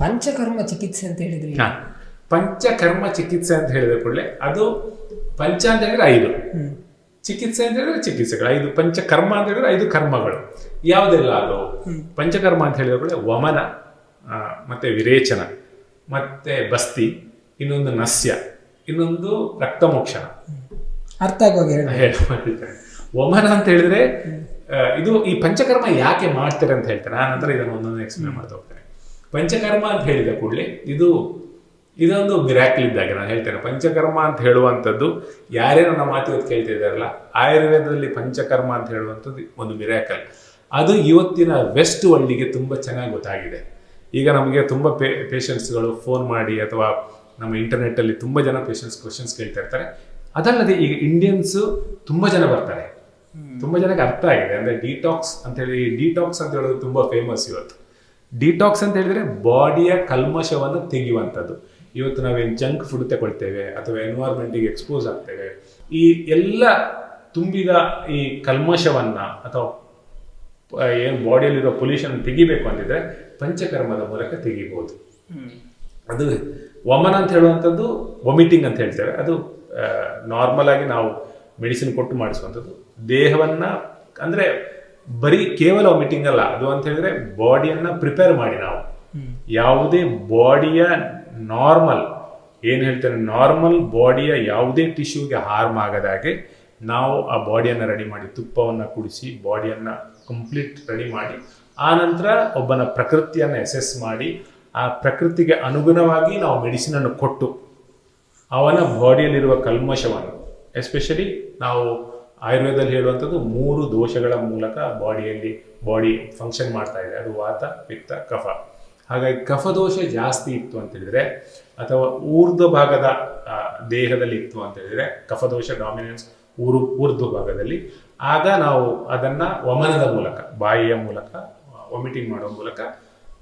ಪಂಚಕರ್ಮ ಚಿಕಿತ್ಸೆ ಅಂತ ಹೇಳಿದ್ರಿ. ಪಂಚಕರ್ಮ ಚಿಕಿತ್ಸೆ ಅಂತ ಹೇಳಿದ ಕೂಡಲೇ ಅದು ಪಂಚ ಅಂತ ಹೇಳಿದ್ರೆ ಐದು. ಚಿಕಿತ್ಸೆ ಅಂತ ಹೇಳಿದ್ರೆ ಚಿಕಿತ್ಸೆಗಳು ಐದು ಪಂಚಕರ್ಮ ಅಂತ ಹೇಳಿದ್ರೆ ಐದು ಕರ್ಮಗಳು. ಯಾವುದೆಲ್ಲ ಅದು? ಪಂಚಕರ್ಮ ಅಂತ ಹೇಳಿದ ಕೂಡಲೇ ವಮನ ಮತ್ತೆ ವಿರೇಚನ ಮತ್ತೆ ಬಸ್ತಿ ಇನ್ನೊಂದು ನಸ್ಯ ಇನ್ನೊಂದು ರಕ್ತಮೋಕ್ಷಣ. ಅರ್ಥ ಹೇಳ್ತಾರೆ ವಮನ ಅಂತ ಹೇಳಿದ್ರೆ ಇದು ಈ ಪಂಚಕರ್ಮ ಯಾಕೆ ಮಾಡ್ತಾರೆ ಅಂತ ಹೇಳ್ತಾರೆ ಆ ನಂತರ ಇದನ್ನು ಒಂದೊಂದು ಎಕ್ಸ್ಪ್ಲೇನ್ ಮಾಡ್ತಾ ಹೋಗ್ತೇನೆ. ಪಂಚಕರ್ಮ ಅಂತ ಹೇಳಿದ ಕೂಡಲೇ ಇದು ಇದೊಂದು ಮಿರಾಕಲ್ ಇದ್ದಾಗೆ ನಾನು ಹೇಳ್ತೇನೆ. ಪಂಚಕರ್ಮ ಅಂತ ಹೇಳುವಂಥದ್ದು ಯಾರೇ ನನ್ನ ಮಾತು ಇವತ್ತು ಕೇಳ್ತಾ ಇದ್ದಾರಲ್ಲ ಆಯುರ್ವೇದದಲ್ಲಿ ಪಂಚಕರ್ಮ ಅಂತ ಹೇಳುವಂಥದ್ದು ಒಂದು ಮಿರಾಕಲ್ ಅದು ಇವತ್ತಿನ ವೆಸ್ಟ್ ವರ್ಲ್ಡಿಗೆ ತುಂಬ ಚೆನ್ನಾಗಿ ಗೊತ್ತಾಗಿದೆ. ಈಗ ನಮಗೆ ತುಂಬ ಪೇ ಪೇಷಂಟ್ಸ್ಗಳು ಫೋನ್ ಮಾಡಿ ಅಥವಾ ನಮ್ಮ ಇಂಟರ್ನೆಟ್ಟಲ್ಲಿ ತುಂಬ ಜನ ಪೇಷಂಟ್ಸ್ ಕ್ವಶನ್ಸ್ ಕೇಳ್ತಾ ಇರ್ತಾರೆ. ಅದಲ್ಲದೆ ಈಗ ಇಂಡಿಯನ್ಸು ತುಂಬ ಜನ ಬರ್ತಾರೆ. ತುಂಬ ಜನಕ್ಕೆ ಅರ್ಥ ಆಗಿದೆ. ಅಂದರೆ ಡಿಟಾಕ್ಸ್ ಅಂತ ಹೇಳಿ ಡಿಟಾಕ್ಸ್ ಅಂತ ಹೇಳೋದು ತುಂಬ ಫೇಮಸ್ ಇವತ್ತು. ಡಿಟಾಕ್ಸ್ ಅಂತ ಹೇಳಿದ್ರೆ ಬಾಡಿಯ ಕಲ್ಮಶವನ್ನು ತೆಗೆಯುವಂಥದ್ದು. ಇವತ್ತು ನಾವೇನು ಜಂಕ್ ಫುಡ್ ತಗೊಳ್ತೇವೆ ಅಥವಾ ಎನ್ವೈರ್ಮೆಂಟಿಗೆ ಎಕ್ಸ್ಪೋಸ್ ಆಗ್ತೇವೆ. ಈ ಎಲ್ಲ ತುಂಬಿದ ಈ ಕಲ್ಮಶವನ್ನ ಅಥವಾ ಏನು ಬಾಡಿಯಲ್ಲಿರೋ ಪೊಲ್ಯೂಷನ್ ತೆಗಿಬೇಕು ಅಂತಿದ್ರೆ ಪಂಚಕರ್ಮದ ಮೂಲಕ ತೆಗಿಬಹುದು ಅದು ವಮನ ಅಂತ ಹೇಳುವಂಥದ್ದು ವಾಮಿಟಿಂಗ್ ಅಂತ ಹೇಳ್ತೇವೆ. ಅದು ನಾರ್ಮಲ್ ಆಗಿ ನಾವು ಮೆಡಿಸಿನ್ ಕೊಟ್ಟು ಮಾಡಿಸುವಂಥದ್ದು. ದೇಹವನ್ನ, ಅಂದ್ರೆ ಬರೀ ಕೇವಲ ವಾಮಿಟಿಂಗ್ ಅಲ್ಲ, ಅದು ಅಂತ ಹೇಳಿದ್ರೆ ಬಾಡಿಯನ್ನ ಪ್ರಿಪೇರ್ ಮಾಡಿ ನಾವು. ಯಾವುದೇ ಬಾಡಿಯ ನಾರ್ಮಲ್ ಏನು ಹೇಳ್ತೇನೆ ನಾರ್ಮಲ್ ಬಾಡಿಯ ಯಾವುದೇ ಟಿಶ್ಯೂಗೆ ಹಾರ್ಮ್ ಆಗದಾಗೆ ನಾವು ಆ ಬಾಡಿಯನ್ನು ರೆಡಿ ಮಾಡಿ, ತುಪ್ಪವನ್ನು ಕುಡಿಸಿ ಬಾಡಿಯನ್ನು ಕಂಪ್ಲೀಟ್ ರೆಡಿ ಮಾಡಿ, ಆ ನಂತರ ಒಬ್ಬನ ಪ್ರಕೃತಿಯನ್ನು ಎಸೆಸ್ ಮಾಡಿ, ಆ ಪ್ರಕೃತಿಗೆ ಅನುಗುಣವಾಗಿ ನಾವು ಮೆಡಿಸಿನನ್ನು ಕೊಟ್ಟು, ಅವನ ಬಾಡಿಯಲ್ಲಿರುವ ಕಲ್ಮಶವನ್ನು ಎಸ್ಪೆಷಲಿ ನಾವು ಆಯುರ್ವೇದದಲ್ಲಿ ಹೇಳುವಂಥದ್ದು ಮೂರು ದೋಷಗಳ ಮೂಲಕ ಬಾಡಿಯಲ್ಲಿ, ಬಾಡಿ ಫಂಕ್ಷನ್ ಮಾಡ್ತಾ ಇದೆ. ಅದು ವಾತ, ಪಿತ್ತ, ಕಫ. ಹಾಗಾಗಿ ಕಫದೋಷ ಜಾಸ್ತಿ ಇತ್ತು ಅಂತ ಹೇಳಿದ್ರೆ ಅಥವಾ ಊರ್ಧ್ವ ಭಾಗದ ದೇಹದಲ್ಲಿ ಇತ್ತು ಅಂತ ಹೇಳಿದ್ರೆ ಕಫದೋಷ ಡಾಮಿನೆನ್ಸ್ ಊರು, ಊರ್ಧ್ವ ಭಾಗದಲ್ಲಿ. ಆಗ ನಾವು ಅದನ್ನ ವಮನದ ಮೂಲಕ, ಬಾಯಿಯ ಮೂಲಕ ವಾಮಿಟಿಂಗ್ ಮಾಡುವ ಮೂಲಕ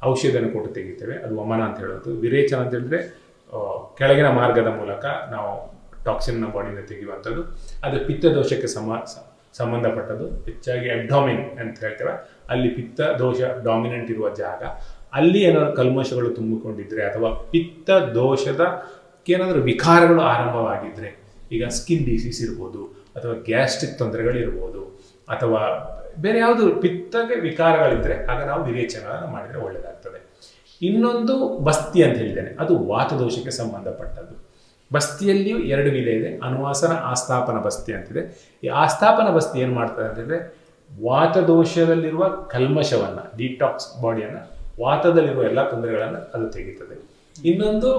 ಔಷಧಿಯನ್ನು ಕೊಟ್ಟು ತೆಗಿತೇವೆ. ಅದು ವಮನ ಅಂತ ಹೇಳೋದು ವಿರೇಚನ ಅಂತ ಹೇಳಿದ್ರೆ ಕೆಳಗಿನ ಮಾರ್ಗದ ಮೂಲಕ ನಾವು ಟಾಕ್ಸಿನ್ನ ಬಾಡಿಯಿಂದ ತೆಗೆಯುವಂಥದ್ದು. ಅದು ಪಿತ್ತ ದೋಷಕ್ಕೆ ಸಮ ಸಂಬಂಧಪಟ್ಟದ್ದು. ಹೆಚ್ಚಾಗಿ ಅಬ್ಡಾಮಿನ್ ಅಂತ ಹೇಳ್ತೇವೆ. ಅಲ್ಲಿ ಪಿತ್ತ ದೋಷ ಡಾಮಿನೆಂಟ್ ಇರುವ ಜಾಗ. ಅಲ್ಲಿ ಏನಾದ್ರು ಕಲ್ಮಶಗಳು ತುಂಬಿಕೊಂಡಿದ್ರೆ ಅಥವಾ ಪಿತ್ತ ದೋಷದ ಏನಾದರೂ ವಿಕಾರಗಳು ಆರಂಭವಾಗಿದ್ರೆ, ಈಗ ಸ್ಕಿನ್ ಡಿಸೀಸ್ ಇರ್ಬೋದು ಅಥವಾ ಗ್ಯಾಸ್ಟ್ರಿಕ್ ತೊಂದರೆಗಳಿರ್ಬೋದು ಅಥವಾ ಬೇರೆ ಯಾವುದು ಪಿತ್ತಗೆ ವಿಕಾರಗಳಿದ್ದರೆ ಆಗ ನಾವು ವಿರೇಚನ ಮಾಡಿದರೆ ಒಳ್ಳೆಯದಾಗ್ತದೆ ಇನ್ನೊಂದು ಬಸ್ತಿ ಅಂತ ಹೇಳಿದ್ದೇನೆ. ಅದು ವಾತದೋಷಕ್ಕೆ ಸಂಬಂಧಪಟ್ಟದ್ದು. ಬಸ್ತಿಯಲ್ಲಿಯೂ ಎರಡು ವಿಧ ಇದೆ. ಅನುವಾಸನ, ಆಸ್ಥಾಪನ ಬಸ್ತಿ ಅಂತಿದೆ. ಈ ಆಸ್ಥಾಪನ ಬಸ್ತಿ ಏನು ಮಾಡ್ತಾರೆ ಅಂತಂದರೆ ವಾತದೋಷದಲ್ಲಿರುವ ಕಲ್ಮಶವನ್ನು ಡಿಟಾಕ್ಸ್ ಬಾಡಿಯನ್ನು ವಾತದಲ್ಲಿರುವ ಎಲ್ಲ ತೊಂದರೆಗಳನ್ನು ಅದು ತೆಗೀತದೆ. ಇನ್ನೊಂದು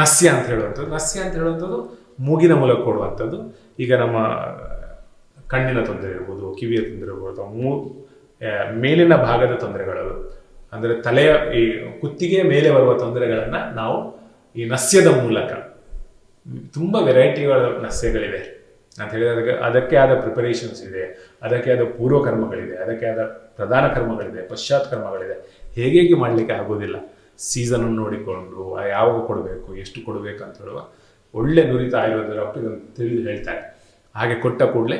ನಸ್ಯ ಅಂತ ಹೇಳುವಂಥದ್ದು. ನಸ್ಯ ಅಂತ ಹೇಳುವಂಥದ್ದು ಮೂಗಿನ ಮೂಲಕ ಕೊಡುವಂಥದ್ದು. ಈಗ ನಮ್ಮ ಕಣ್ಣಿನ ತೊಂದರೆ ಇರ್ಬೋದು, ಕಿವಿಯ ತೊಂದರೆ ಇರ್ಬೋದು, ಮೂ ಮೇಲಿನ ಭಾಗದ ತೊಂದರೆಗಳು ಅಂದರೆ ತಲೆಯ ಈ ಕುತ್ತಿಗೆ ಮೇಲೆ ಬರುವ ತೊಂದರೆಗಳನ್ನು ನಾವು ಈ ನಸ್ಯದ ಮೂಲಕ ತುಂಬ ವೆರೈಟಿಗಳ ನಸ್ಯಗಳಿವೆ ಅಂತ ಹೇಳಿದ್ರೆ ಅದಕ್ಕೆ ಅದಕ್ಕೆ ಆದ ಪ್ರಿಪರೇಷನ್ಸ್ ಇದೆ, ಅದಕ್ಕೆ ಆದ ಪೂರ್ವ ಕರ್ಮಗಳಿದೆ, ಅದಕ್ಕೆ ಆದ ಪ್ರಧಾನ ಕರ್ಮಗಳಿದೆ, ಪಶ್ಚಾತ್ ಕರ್ಮಗಳಿದೆ. ಹೇಗೆ ಹೇಗೆ ಮಾಡಲಿಕ್ಕೆ ಆಗೋದಿಲ್ಲ. ಸೀಸನ್ ನೋಡಿಕೊಂಡು ಯಾವಾಗ ಕೊಡಬೇಕು, ಎಷ್ಟು ಕೊಡಬೇಕು ಅಂತ ಹೇಳುವ ಒಳ್ಳೆ ನುರಿತ ಆಯುರ್ವೇದ ಡಾಕ್ಟರ್ ತಿಳಿದು ಹೇಳ್ತಾರೆ. ಹಾಗೆ ಕೊಟ್ಟ ಕೂಡಲೇ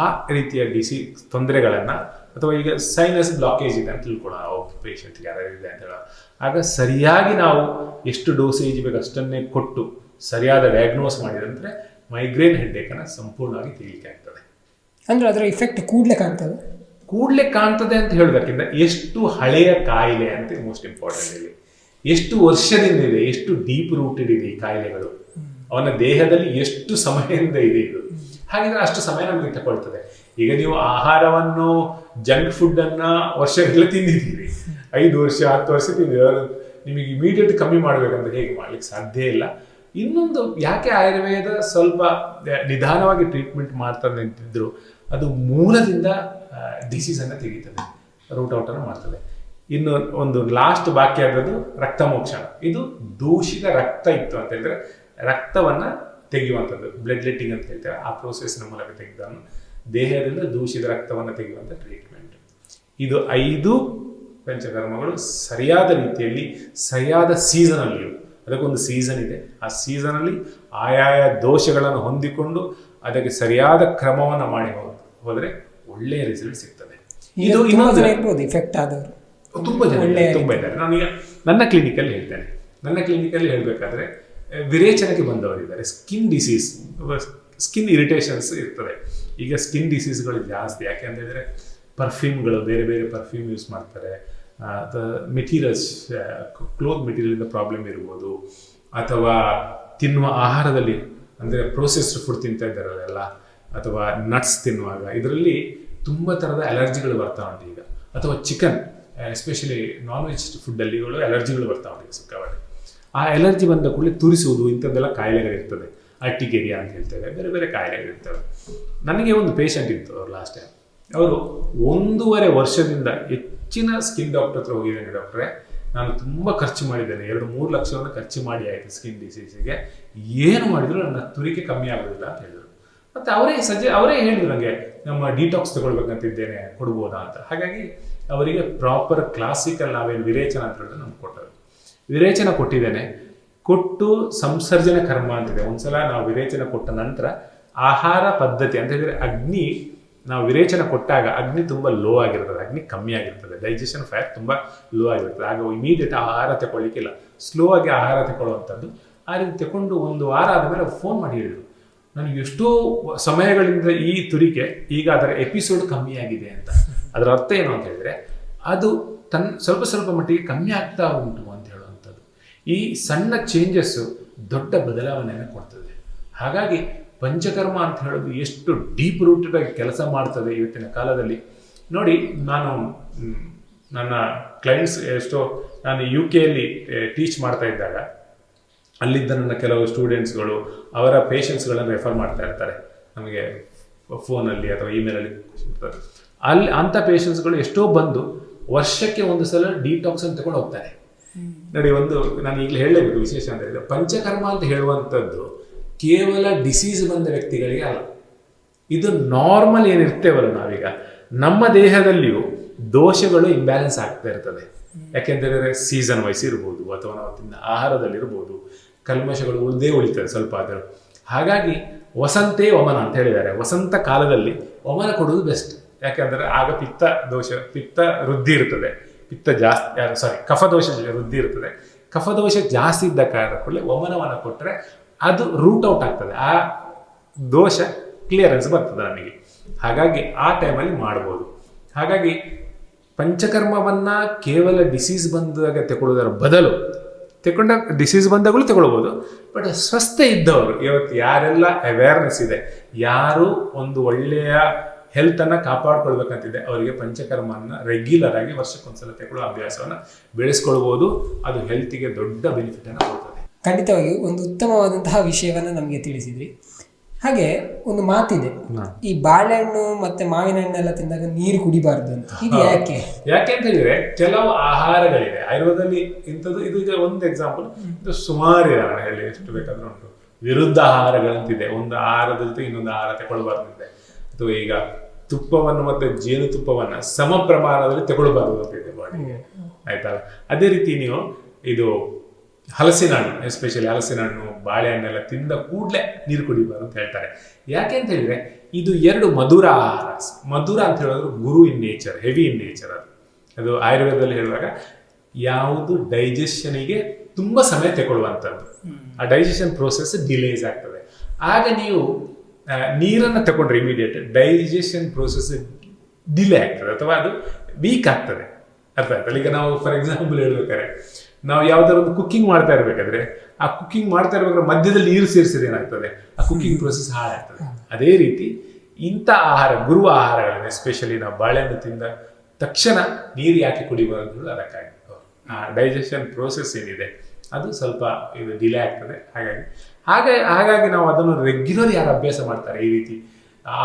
ಆ ರೀತಿಯ ಡಿಸಿ ತೊಂದರೆಗಳನ್ನು ಅಥವಾ ಈಗ ಸೈನಸ್ ಬ್ಲಾಕೇಜ್ ಇದೆ ಅಂತ ತಿಳ್ಕೊಳ್ಳೋಣ. ಪೇಷಂಟ್ಗೆ ಯಾರು ಇದೆ ಅಂತ ಹೇಳೋ ಆಗ ಸರಿಯಾಗಿ ನಾವು ಎಷ್ಟು ಡೋಸೇಜ್ ಬೇಕು ಅಷ್ಟನ್ನೇ ಕೊಟ್ಟು ಸರಿಯಾದ ಡಯಾಗ್ನೋಸ್ ಮಾಡಿದಂದ್ರೆ ಮೈಗ್ರೇನ್ ಹೆಡ್ಡೇಕನ್ನು ಸಂಪೂರ್ಣವಾಗಿ ತೆಗಿಲಿಕ್ಕೆ ಆಗ್ತದೆ. ಅಂದ್ರೆ ಅದರ ಇಫೆಕ್ಟ್ ಕೂಡಲೇ ಕಾಣ್ತದೆ? ಕೂಡಲೇ ಕಾಣ್ತದೆ ಅಂತ ಹೇಳೋದಕ್ಕಿಂತ ಎಷ್ಟು ಹಳೆಯ ಕಾಯಿಲೆ ಅಂತ ಮೋಸ್ಟ್ ಇಂಪಾರ್ಟೆಂಟ್ ಇಲ್ಲಿ. ಎಷ್ಟು ವರ್ಷದಿಂದ ಇದೆ ಎಷ್ಟು ಡೀಪ್ ರೂಟೆಡ್ ಇದೆ ಈ ಕಾಯಿಲೆಗಳು. ಅವನ ದೇಹದಲ್ಲಿ ಎಷ್ಟು ಸಮಯದಿಂದ ಇದೆ ಇದು. ಹಾಗಿದ್ರೆ ಅಷ್ಟು ಸಮಯ ನಮಗೆ ತಗೊಳ್ತದೆ. ಈಗ ನೀವು ಆಹಾರವನ್ನು ಜಂಕ್ ಫುಡ್ ಅನ್ನ ವರ್ಷಗಟ್ಟಲೆ ತಿಂದಿದ್ದೀರಿ. ಐದು ವರ್ಷ ಹತ್ತು ವರ್ಷ ತಿಂದಿದ್ದೀರಿ. ನಿಮಗೆ ಇಮಿಡಿಯೇಟ್ ಕಮ್ಮಿ ಮಾಡ್ಬೇಕಂತ ಹೇಗೆ ಮಾಡ್ಲಿಕ್ಕೆ ಸಾಧ್ಯ ಇಲ್ಲ. ಇನ್ನೊಂದು ಯಾಕೆ ಆಯುರ್ವೇದ ಸ್ವಲ್ಪ ನಿಧಾನವಾಗಿ ಟ್ರೀಟ್ಮೆಂಟ್ ಮಾಡ್ತದೆ ಅಂತಿದ್ರು, ಅದು ಮೂಲದಿಂದ ಡಿಸೀಸನ್ನು ತೆಗಿತದೆ. ರೂಟ್ ಔಟ್ ಅನ್ನು ಮಾಡ್ತದೆ. ಇನ್ನು ಒಂದು ಲಾಸ್ಟ್ ಬಾಕಿ ಆಗೋದು ರಕ್ತ ಮೋಕ್ಷಣ ಇದು ದೂಷಿತ ರಕ್ತ ಇತ್ತು ಅಂತ ಹೇಳಿದ್ರೆ ರಕ್ತವನ್ನು ತೆಗೆಯುವಂಥದ್ದು ಬ್ಲಡ್ ಲೆಟ್ಟಿಂಗ್ ಅಂತ ಹೇಳ್ತಾರೆ. ಆ ಪ್ರೋಸೆಸ್ನ ಮೂಲಕ ತೆಗೆದನ್ನು ದೇಹದಿಂದ ದೂಷಿತ ರಕ್ತವನ್ನು ತೆಗೆಯುವಂಥ ಟ್ರೀಟ್ಮೆಂಟ್ ಇದು ಐದು ಪಂಚಕರ್ಮಗಳು ಸರಿಯಾದ ರೀತಿಯಲ್ಲಿ, ಸರಿಯಾದ ಸೀಸನಲ್ಲಿಯೂ ಅದಕ್ಕೊಂದು ಸೀಸನ್ ಇದೆ. ಆ ಸೀಸನಲ್ಲಿ ಆಯಾಯ ದೋಷಗಳನ್ನು ಹೊಂದಿಕೊಂಡು ಅದಕ್ಕೆ ಸರಿಯಾದ ಕ್ರಮವನ್ನು ಮಾಡಿ ಹೋದರೆ ಒಳ್ಳೆಯ ರಿಸಲ್ಟ್ ಸಿಗ್ತದೆ. ಇದು ಇನ್ನೊಂದು ಇರ್ಬೋದು ಇಫೆಕ್ಟ್ ಆದವರು. ತುಂಬ ಜನ ತುಂಬ ಇದ್ದಾರೆ, ನಾನು ಈಗ ನಾನೀಗ ನನ್ನ ಕ್ಲಿನಿಕಲ್ಲಿ ಹೇಳ್ತೇನೆ. ನನ್ನ ಕ್ಲಿನಿಕಲ್ಲಿ ಹೇಳಬೇಕಾದ್ರೆ ವಿರೇಚನಕ್ಕೆ ಬಂದವರಿದ್ದಾರೆ ಸ್ಕಿನ್ ಡಿಸೀಸ್ ಸ್ಕಿನ್ ಇರಿಟೇಷನ್ಸ್ ಇರ್ತದೆ. ಈಗ ಸ್ಕಿನ್ ಡಿಸೀಸ್ಗಳು ಜಾಸ್ತಿ. ಯಾಕೆ ಅಂತ ಹೇಳಿದರೆ ಪರ್ಫ್ಯೂಮ್ಗಳು ಬೇರೆ ಬೇರೆ ಪರ್ಫ್ಯೂಮ್ ಯೂಸ್ ಮಾಡ್ತಾರೆ. ಮೆಟೀರಿಯಲ್ಸ್ ಕ್ಲೋತ್ ಮೆಟೀರಿಯಲಿಂದ ಪ್ರಾಬ್ಲಮ್ ಇರ್ಬೋದು. ಅಥವಾ ತಿನ್ನುವ ಆಹಾರದಲ್ಲಿ, ಅಂದರೆ ಪ್ರೋಸೆಸ್ಡ್ ಫುಡ್ ತಿಂತಾ ಇದ್ದಾರಲ್ಲ ಅಥವಾ ನಟ್ಸ್ ತಿನ್ನುವಾಗ, ಇದರಲ್ಲಿ ತುಂಬ ಥರದ ಅಲರ್ಜಿಗಳು ಬರ್ತಾ ಉಂಟು ಈಗ. ಅಥವಾ ಚಿಕನ್ ಎಸ್ಪೆಷಲಿ ನಾನ್ ವೆಜ್ ಫುಡ್ಡಲ್ಲಿ ಅಲರ್ಜಿಗಳು ಬರ್ತಾ ಉಂಟು ಸಿಕ್ಕಾಪಟ್ಟೆ ಆ ಎಲರ್ಜಿ ಬಂದ ಕೂಡಲೇ ತುರಿಸುವುದು ಇಂಥದ್ದೆಲ್ಲ ಕಾಯಿಲೆಗಳಿರ್ತದೆ ಅಟ್ಟಿಗೆರಿಯಾ ಅಂತ ಹೇಳ್ತೇವೆ ಬೇರೆ ಬೇರೆ ಕಾಯಿಲೆಗಳಿರ್ತವೆ ನನಗೆ ಒಂದು ಪೇಷಂಟ್ ಇತ್ತು ಅವ್ರು ಲಾಸ್ಟ್ ಟೈಮ್ ಅವರು ಒಂದೂವರೆ ವರ್ಷದಿಂದ ಹೆಚ್ಚಿನ ಸ್ಕಿನ್ ಡಾಕ್ಟರ್ ಹತ್ರ ಹೋಗಿದ್ದೇನೆ ಡಾಕ್ಟ್ರೆ ನಾನು ತುಂಬ ಖರ್ಚು ಮಾಡಿದ್ದೇನೆ. ಎರಡು ಮೂರು ಲಕ್ಷವನ್ನು ಖರ್ಚು ಮಾಡಿ ಆಯಿತು ಸ್ಕಿನ್ ಡಿಸೀಸಿಗೆ ಏನು ಮಾಡಿದ್ರು ನನ್ನ ತುರಿಕೆ ಕಮ್ಮಿ ಆಗೋದಿಲ್ಲ ಅಂತ ಹೇಳಿದ್ರು. ಮತ್ತು ಅವರೇ ಸಜೆ, ಅವರೇ ಹೇಳಿದ್ರು ನನಗೆ ನಮ್ಮ ಡಿಟಾಕ್ಸ್ ತಗೊಳ್ಬೇಕಂತಿದ್ದೇನೆ, ಕೊಡ್ಬೋದಾ ಅಂತ. ಹಾಗಾಗಿ ಅವರಿಗೆ ಪ್ರಾಪರ್ ಕ್ಲಾಸಿಕಲ್ ನಾವೇನು ವಿರೇಚನ ಅಂತ ಹೇಳಿದ್ರೆ ನಮ್ಗೆ ಕೊಟ್ಟರು. ವಿರೇಚನ ಕೊಟ್ಟಿದ್ದೇನೆ. ಕೊಟ್ಟು ಸಂಸರ್ಜನ ಕರ್ಮ ಅಂತಿದೆ. ಒಂದ್ಸಲ ನಾವು ವಿರೇಚನ ಕೊಟ್ಟ ನಂತರ ಆಹಾರ ಪದ್ಧತಿ ಅಂತ ಹೇಳಿದ್ರೆ ಅಗ್ನಿ ನಾವು ವಿರೇಚನ ಕೊಟ್ಟಾಗ ಅಗ್ನಿ ತುಂಬ ಲೋ ಆಗಿರ್ತದೆ, ಅಗ್ನಿ ಕಮ್ಮಿ ಆಗಿರ್ತದೆ ಡೈಜೆಷನ್ ಫ್ಯಾಟ್ ತುಂಬ ಲೋ ಆಗಿರ್ತದೆ. ಆಗ ಇಮಿಡಿಯೇಟ್ ಆಹಾರ ತಗೊಳ್ಳಿಕ್ಕಿಲ್ಲ ಸ್ಲೋ ಆಗಿ ಆಹಾರ ತಗೊಳ್ಳುವಂಥದ್ದು ಆ ರೀತಿ ತಗೊಂಡು ಒಂದು ವಾರ ಆದಮೇಲೆ ಫೋನ್ ಮಾಡಿ ಹೇಳಿದ್ರು. ನನಗೆ ಎಷ್ಟೋ ಸಮಯಗಳಿಂದ ಈ ತುರಿಕೆ ಈಗ ಅದರ ಎಪಿಸೋಡ್ ಕಮ್ಮಿ ಆಗಿದೆ ಅಂತ. ಅದರ ಅರ್ಥ ಏನು ಅಂತ ಹೇಳಿದ್ರೆ, ಅದು ತನ್ನ ಸ್ವಲ್ಪ ಸ್ವಲ್ಪ ಮಟ್ಟಿಗೆ ಕಮ್ಮಿ ಆಗ್ತಾ ಉಂಟು ಅಂತ ಹೇಳುವಂಥದ್ದು. ಈ ಸಣ್ಣ ಚೇಂಜಸ್ಸು ದೊಡ್ಡ ಬದಲಾವಣೆಯನ್ನು ಕೊಡ್ತದೆ. ಹಾಗಾಗಿ ಪಂಚಕರ್ಮ ಅಂತ ಹೇಳೋದು ಎಷ್ಟು ಡೀಪ್ ರೂಟೆಡ್ ಆಗಿ ಕೆಲಸ ಮಾಡ್ತದೆ ಇವತ್ತಿನ ಕಾಲದಲ್ಲಿ. ನೋಡಿ ನಾನು ನನ್ನ ಕ್ಲೈಂಟ್ಸ್ ಎಷ್ಟೋ ನಾನು ಯು ಕೆಯಲ್ಲಿ ಟೀಚ್ ಮಾಡ್ತಾ ಇದ್ದಾಗ ಅಲ್ಲಿದ್ದ ನನ್ನ ಕೆಲವು ಸ್ಟೂಡೆಂಟ್ಸ್ಗಳು ಅವರ ಪೇಷಂಟ್ಸ್ಗಳನ್ನು ರೆಫರ್ ಮಾಡ್ತಾ ಇರ್ತಾರೆ. ನಮಗೆ ಫೋನಲ್ಲಿ ಅಥವಾ ಇಮೇಲಲ್ಲಿ ಅಲ್ಲಿ ಅಂಥ ಪೇಷಂಟ್ಸ್ಗಳು ಎಷ್ಟೋ ಬಂದು ವರ್ಷಕ್ಕೆ ಒಂದು ಸಲ ಡಿಟಾಕ್ಸ್ ಅಂತ ತಗೊಂಡು ಹೋಗ್ತಾರೆ. ನೋಡಿ ಒಂದು ನಾನು ಈಗಲೇ ಹೇಳಲೇಬೇಕು ವಿಶೇಷ ಅಂತ ಹೇಳಿದ್ರೆ ಪಂಚಕರ್ಮ ಅಂತ ಹೇಳುವಂಥದ್ದು ಕೇವಲ ಡಿಸೀಸ್ ಬಂದ ವ್ಯಕ್ತಿಗಳಿಗೆ ಅಲ್ಲ. ಇದು ನಾರ್ಮಲ್ ಏನಿರ್ತೇವಲ್ಲ ನಾವೀಗ. ನಮ್ಮ ದೇಹದಲ್ಲಿಯೂ ದೋಷಗಳು ಇಂಬ್ಯಾಲೆನ್ಸ್ ಆಗ್ತಾ ಇರ್ತದೆ. ಯಾಕೆಂದರೆ ಸೀಸನ್ ವೈಸ್ ಇರ್ಬೋದು, ಅಥವಾ ನಾವು ತಿನ್ನ ಆಹಾರದಲ್ಲಿರ್ಬೋದು, ಕಲ್ಮಶಗಳು ಉಳಿದೇ ಉಳಿತದೆ ಸ್ವಲ್ಪ ಆದರೂ. ಹಾಗಾಗಿ ವಸಂತೇ ವಮನ ಅಂತ ಹೇಳಿದ್ದಾರೆ. ವಸಂತ ಕಾಲದಲ್ಲಿ ವಮನ ಕೊಡುವುದು ಬೆಸ್ಟ್ ಯಾಕೆಂದರೆ ಆಗ ಪಿತ್ತ ದೋಷ, ಪಿತ್ತ ವೃದ್ಧಿ ಇರ್ತದೆ. ಪಿತ್ತ ಜಾಸ್ತಿ ಸಾರಿ ಕಫದೋಷ ವೃದ್ಧಿ ಇರ್ತದೆ. ಕಫದೋಷ ಜಾಸ್ತಿ ಇದ್ದ ಕಾರಣ ವಮನವನ್ನು ಕೊಟ್ಟರೆ ಅದು ರೂಟ್ ಔಟ್ ಆಗ್ತದೆ. ಆ ದೋಷ ಕ್ಲಿಯರೆನ್ಸ್ ಬರ್ತದೆ ನಮಗೆ. ಹಾಗಾಗಿ ಆ ಟೈಮಲ್ಲಿ ಮಾಡ್ಬೋದು. ಹಾಗಾಗಿ ಪಂಚಕರ್ಮವನ್ನ ಕೇವಲ ಡಿಸೀಸ್ ಬಂದಾಗ ತಗೊಳ್ಳೋದರ ಬದಲು ತಗೊಂಡ ಡಿಸೀಸ್ ಬಂದಾಗಲೂ ತಗೊಳ್ಬೋದು ಬಟ್ ಸ್ವಸ್ಥ ಇದ್ದವರು, ಇವತ್ತು ಯಾರೆಲ್ಲ ಅವೇರ್ನೆಸ್ ಇದೆ, ಯಾರು ಒಂದು ಒಳ್ಳೆಯ ಹೆಲ್ತನ್ನು ಕಾಪಾಡ್ಕೊಳ್ಬೇಕಂತಿದೆ, ಅವರಿಗೆ ಪಂಚಕರ್ಮವನ್ನು ರೆಗ್ಯುಲರ್ ಆಗಿ ವರ್ಷಕ್ಕೊಂದ್ಸಲ ತಗೊಳ್ಳೋ ಅಭ್ಯಾಸವನ್ನು ಬೆಳೆಸ್ಕೊಳ್ಬೋದು. ಅದು ಹೆಲ್ತಿಗೆ ದೊಡ್ಡ ಬೆನಿಫಿಟನ್ನು ಕೊಡ್ತದೆ. ಖಂಡಿತವಾಗಿಯೂ ಒಂದು ಉತ್ತಮವಾದಂತಹ ವಿಷಯವನ್ನು ನಮಗೆ ತಿಳಿಸಿದ್ರಿ. ಹಾಗೆ ಒಂದು ಮಾತಿದೆ. ಈ ಬಾಳೆಹಣ್ಣು ಮತ್ತೆ ಮಾವಿನ ಹಣ್ಣೆಲ್ಲ ತಿಂದಾಗ ನೀರು ಕುಡಿಬಾರ್ದು ಅಂತ. ಇದು ಯಾಕೆ? ಯಾಕೆ ಅಂತ ಹೇಳಿದ್ರೆ ಕೆಲವು ಆಹಾರಗಳಿವೆ. ಆಯುರ್ವೇದದಲ್ಲಿ ಇಂಥದ್ದು ಇದು ಈಗ ಒಂದು ಎಕ್ಸಾಂಪಲ್ ಇದು ಸುಮಾರು ಹೇಳಿ ಎಷ್ಟು ಬೇಕಾದ್ರೂ ಉಂಟು. ವಿರುದ್ಧ ಆಹಾರಗಳಂತಿದೆ. ಒಂದು ಆಹಾರದ ಜೊತೆ ಇನ್ನೊಂದು ಆಹಾರ ತಗೊಳ್ಬಾರ್ದಿದೆ. ಅಥವಾ ಈಗ ತುಪ್ಪವನ್ನು ಮತ್ತೆ ಜೇನುತುಪ್ಪವನ್ನ ಸಮ ಪ್ರಮಾಣದಲ್ಲಿ ತಗೊಳ್ಬಾರ್ದು ಅಂತಿದೆ ಬಾಡಿಗೆ ಆಯ್ತಲ್ಲ ಅದೇ ರೀತಿ ನೀವು ಇದು ಹಲಸಿನ ಹಣ್ಣು ಎಸ್ಪೆಷಲಿ ಹಲಸಿನ ಹಣ್ಣು ಬಾಳೆಹಣ್ಣೆಲ್ಲ ತಿಂದ ಕೂಡಲೇ ನೀರು ಕುಡಿಬಾರ್ದು ಅಂತ ಹೇಳ್ತಾರೆ. ಯಾಕೆ ಅಂತ ಹೇಳಿದ್ರೆ, ಇದು ಎರಡು ಮಧುರ ಆಹಾರ. ಮಧುರ ಅಂತ ಹೇಳಿದ್ರೆ ಗುರು in nature, heavy in nature ಅದು. ಅದು ಆಯುರ್ವೇದದಲ್ಲಿ ಹೇಳುವಾಗ ಯಾವುದು ಡೈಜೆಷನಿಗೆ ತುಂಬ ಸಮಯ ತಗೊಳ್ಳುವಂಥದ್ದು. ಆ ಡೈಜೆಷನ್ ಪ್ರೋಸೆಸ್ ಡಿಲೇಸ್ ಆಗ್ತದೆ. ಆಗ ನೀವು ನೀರನ್ನು ತಗೊಂಡ್ರೆ ಇಮಿಡಿಯೇಟ್ ಡೈಜೆಷನ್ ಪ್ರೋಸೆಸ್ ಡಿಲೇ ಆಗ್ತದೆ, ಅಥವಾ ಅದು ವೀಕ್ ಆಗ್ತದೆ. ಅರ್ಥ ಆಯ್ತಲ್ಲ ಈಗ ನಾವು ಫಾರ್ ಎಕ್ಸಾಂಪಲ್ ಹೇಳ್ಬೇಕಾದ್ರೆ ನಾವು ಯಾವ್ದಾದ್ರು ಒಂದು ಕುಕ್ಕಿಂಗ್ ಮಾಡ್ತಾ ಇರ್ಬೇಕಾದ್ರೆ, ಆ ಕುಕ್ಕಿಂಗ್ ಮಾಡ್ತಾ ಇರ್ಬೇಕಾದ್ರೆ ಮಧ್ಯದಲ್ಲಿ ನೀರು ಸೇರಿಸಿದ್ರೆ ಏನಾಗ್ತದೆ? ಆ ಕುಕ್ಕಿಂಗ್ ಪ್ರೋಸೆಸ್ ಹಾಳಾಗ್ತದೆ. ಅದೇ ರೀತಿ ಇಂಥ ಆಹಾರ, ಗುರುವ ಆಹಾರಗಳನ್ನ ಎಸ್ಪೆಷಲಿ ನಾವು ಬಾಳೆಹಣ್ಣು ತಿಂದ ತಕ್ಷಣ ನೀರು ಯಾಕೆ ಕುಡಿಬಾರದು ಅದಕ್ಕಾಗಿ. ಆ ಡೈಜೆಷನ್ ಪ್ರೋಸೆಸ್ ಏನಿದೆ, ಅದು ಸ್ವಲ್ಪ ಇದು ಡಿಲೇ ಆಗ್ತದೆ. ಹಾಗಾಗಿ, ಹಾಗೆ, ಹಾಗಾಗಿ ನಾವು ಅದನ್ನು ರೆಗ್ಯುಲರ್ ಯಾರು ಅಭ್ಯಾಸ ಮಾಡ್ತಾರೆ? ಈ ರೀತಿ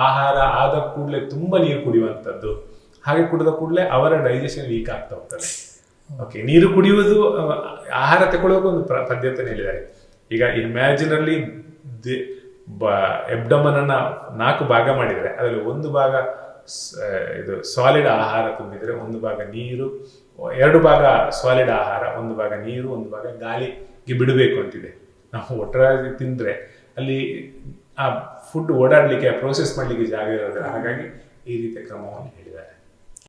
ಆಹಾರ ಆದ ಕೂಡಲೇ ತುಂಬ ನೀರು ಕುಡಿಯುವಂಥದ್ದು, ಹಾಗೆ ಕುಡಿದ ಕೂಡಲೇ ಅವರ ಡೈಜೆಷನ್ ವೀಕ್ ಆಗ್ತಾ ಹೋಗ್ತದೆ. ಓಕೆ ನೀರು ಕುಡಿಯುವುದು ಆಹಾರ ತಗೊಳ್ಳೋಕೆ ಒಂದು ಪದ್ಧತಿಯನ್ನು ಹೇಳಿದ್ದಾರೆ. ಈಗ ಇಮ್ಯಾಜಿನಲ್ಲಿ ಎಬ್ಡಮನ್ ನಾಲ್ಕು ಭಾಗ ಮಾಡಿದರೆ ಅದರಲ್ಲಿ ಒಂದು ಭಾಗ ಇದು ಸಾಲಿಡ್ ಆಹಾರ ತುಂಬಿದರೆ, ಒಂದು ಭಾಗ ನೀರು, ಎರಡು ಭಾಗ ಸಾಲಿಡ್ ಆಹಾರ, ಒಂದು ಭಾಗ ನೀರು, ಒಂದು ಭಾಗ ಗಾಳಿಗೆ ಬಿಡಬೇಕು ಅಂತಿದೆ. ನಾವು ಒಟ್ಟರಾಗಿ ತಿಂದರೆ ಅಲ್ಲಿ ಆ ಫುಡ್ ಓಡಾಡಲಿಕ್ಕೆ ಪ್ರೋಸೆಸ್ ಮಾಡಲಿಕ್ಕೆ ಜಾಗ ಇರೋದಿಲ್ಲ. ಹಾಗಾಗಿ ಈ ರೀತಿಯ ಕ್ರಮವನ್ನು ಹೇಳಿದ್ದಾರೆ.